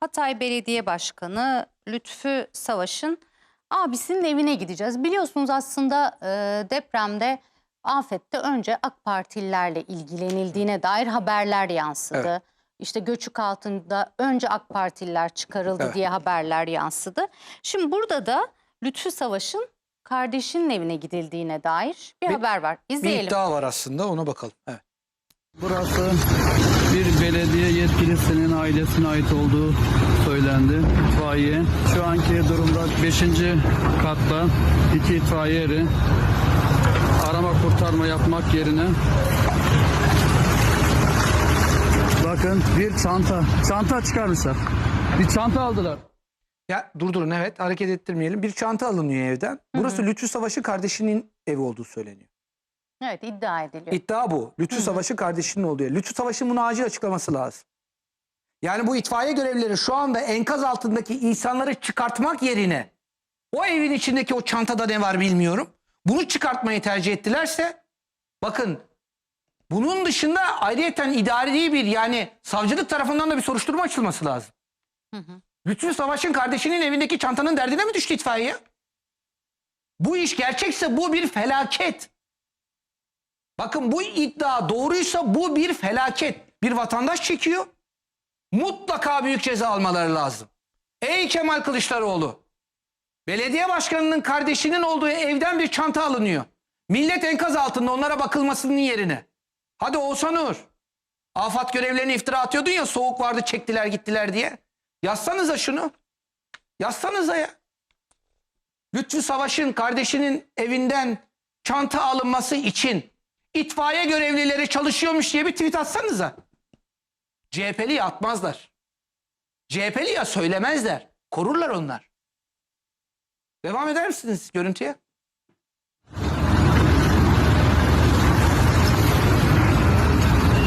Hatay Belediye Başkanı Lütfü Savaş'ın abisinin evine gideceğiz. Biliyorsunuz aslında e, depremde, afette önce AK Partililerle ilgilenildiğine dair haberler yansıdı. Evet. İşte göçük altında önce AK Partililer çıkarıldı Evet. diye haberler yansıdı. Şimdi burada da Lütfü Savaş'ın kardeşinin evine gidildiğine dair bir, Bir- haber var. Bir İzleyelim. iddia var aslında ona bakalım. Evet. Burası bir belediye yetkilisinin ailesine ait olduğu söylendi. İtfaiye. Şu anki durumda 5. katta iki itfaiye eri arama kurtarma yapmak yerine bakın bir çanta. Çanta çıkarmışlar. Bir çanta aldılar. Ya durdurun evet hareket ettirmeyelim. Bir çanta alınıyor evden. Burası Lütfü Savaş'ın kardeşinin evi olduğu söyleniyor. Evet iddia ediliyor. İddia bu. Lütfü Savaş'ın kardeşinin olduğu yer. Lütfü Savaş'ın bunu acil açıklaması lazım. Yani bu itfaiye görevlileri şu anda enkaz altındaki insanları çıkartmak yerine o evin içindeki o çantada ne var bilmiyorum. Bunu çıkartmayı tercih ettilerse bakın bunun dışında ayrıyeten idari bir yani savcılık tarafından da bir soruşturma açılması lazım. Hı hı. Lütfü Savaş'ın kardeşinin evindeki çantanın derdine mi düştü itfaiye? Bu iş gerçekse bu bir felaket. Bakın bu iddia doğruysa bu bir felaket. Bir vatandaş çekiyor. Mutlaka büyük ceza almaları lazım. Ey Kemal Kılıçdaroğlu. Belediye başkanının kardeşinin olduğu evden bir çanta alınıyor. Millet enkaz altında onlara bakılmasının yerine. Hadi Oğuzhan Uğur. Afat görevlerini iftira atıyordun ya soğuk vardı çektiler gittiler diye. Yazsanıza şunu. Yazsanıza ya. Lütfü Savaş'ın kardeşinin evinden çanta alınması için itfaiye görevlileri çalışıyormuş diye bir tweet atsanıza. CHP'li atmazlar. CHP'li ya söylemezler. Korurlar onlar. Devam eder misiniz görüntüye?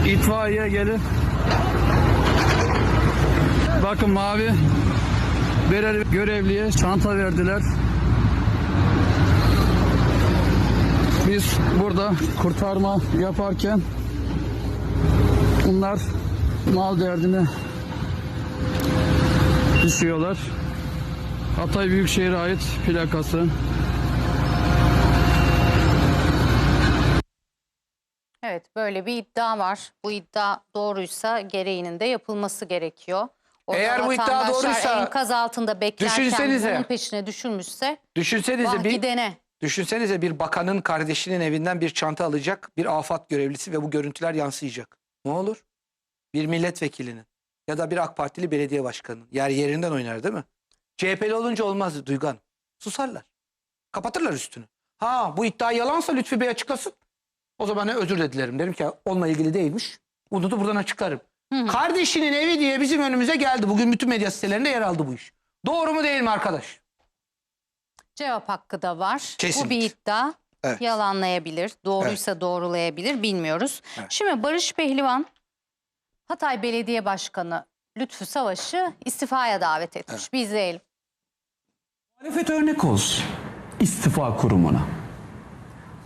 İtfaiye gelir. Bakın mavi bereli görevliye çanta verdiler. Biz burada kurtarma yaparken bunlar mal derdine düşüyorlar. Hatay Büyükşehir'e ait plakası. Evet böyle bir iddia var. Bu iddia doğruysa gereğinin de yapılması gerekiyor. Orada Eğer bu iddia doğruysa, enkaz altında beklerken düşünsenize. bunun peşine düşülmüşse Düşünsenize bir gidene. Düşünsenize bir bakanın kardeşinin evinden bir çanta alacak bir afat görevlisi ve bu görüntüler yansıyacak. Ne olur? Bir milletvekilinin ya da bir AK Partili belediye başkanının. Yer yerinden oynar değil mi? CHP'li olunca olmaz Duygan. Susarlar. Kapatırlar üstünü. Ha bu iddia yalansa Lütfü Bey açıklasın. O zaman ne özür de dilerim. Derim ki onunla ilgili değilmiş. Bunu da buradan açıklarım. Kardeşinin evi diye bizim önümüze geldi. Bugün bütün medya sitelerinde yer aldı bu iş. Doğru mu değil mi arkadaş? Cevap hakkı da var. Bu Kesinlikle. bir iddia. Evet. Yalanlayabilir, doğruysa doğrulayabilir bilmiyoruz. Evet. Şimdi Barış Pehlivan Hatay Belediye Başkanı Lütfü Savaş'ı istifaya davet etmiş. Bir izleyelim. Muhalefet örnek olsun istifa kurumuna.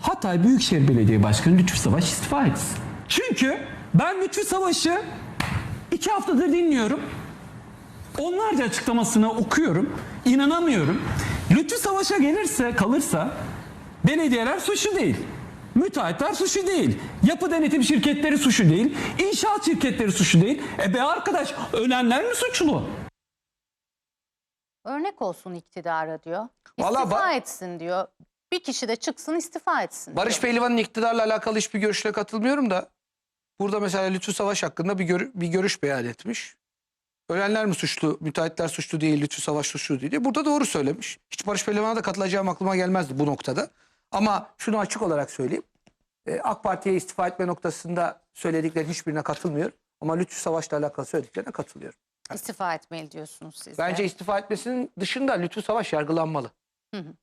Hatay Büyükşehir Belediye Başkanı Lütfü Savaş istifa etsin. Çünkü ben Lütfü Savaş'ı iki haftadır dinliyorum. Onlarca açıklamasını okuyorum. inanamıyorum. Lütfü Savaş'a gelirse kalırsa belediyeler suçlu değil. Müteahhitler suçlu değil. Yapı denetim şirketleri suçlu değil. İnşaat şirketleri suçlu değil. E be arkadaş ölenler mi suçlu? Örnek olsun iktidara diyor. Vallahi İstifa ba- etsin diyor. Bir kişi de çıksın istifa etsin. Barış diyor. Pehlivan'ın iktidarla alakalı hiçbir görüşle katılmıyorum da burada mesela Lütfü Savaş hakkında bir, gör- bir görüş beyan etmiş. Ölenler mi suçlu, müteahhitler suçlu değil, Lütfü Savaş suçlu değil diye. Burada doğru söylemiş. Hiç Barış Pehlivan'a da katılacağım aklıma gelmezdi bu noktada. Ama şunu açık olarak söyleyeyim. Ee, AK Parti'ye istifa etme noktasında söylediklerin hiçbirine katılmıyorum. Ama Lütfü Savaş'la alakalı söylediklerine katılıyorum. İstifa etmeli diyorsunuz siz de. Bence istifa etmesinin dışında Lütfü Savaş yargılanmalı. Hı hı.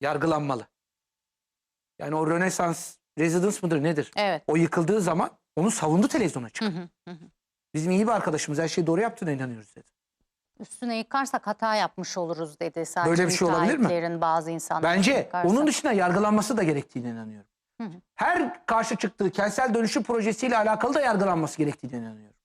Yargılanmalı. Yani o Rönesans Residence mıdır nedir? Evet. O yıkıldığı zaman onu savundu televizyona çıkıp. hı, hı hı. Bizim iyi bir arkadaşımız her şeyi doğru yaptığına inanıyoruz dedi. Üstüne yıkarsak hata yapmış oluruz dedi. Sadece Böyle bir şey olabilir mi? bazı insanlar. Bence onun dışında yargılanması da gerektiğine inanıyorum. Hı hı. Her karşı çıktığı kentsel dönüşüm projesiyle alakalı da yargılanması gerektiğine inanıyorum.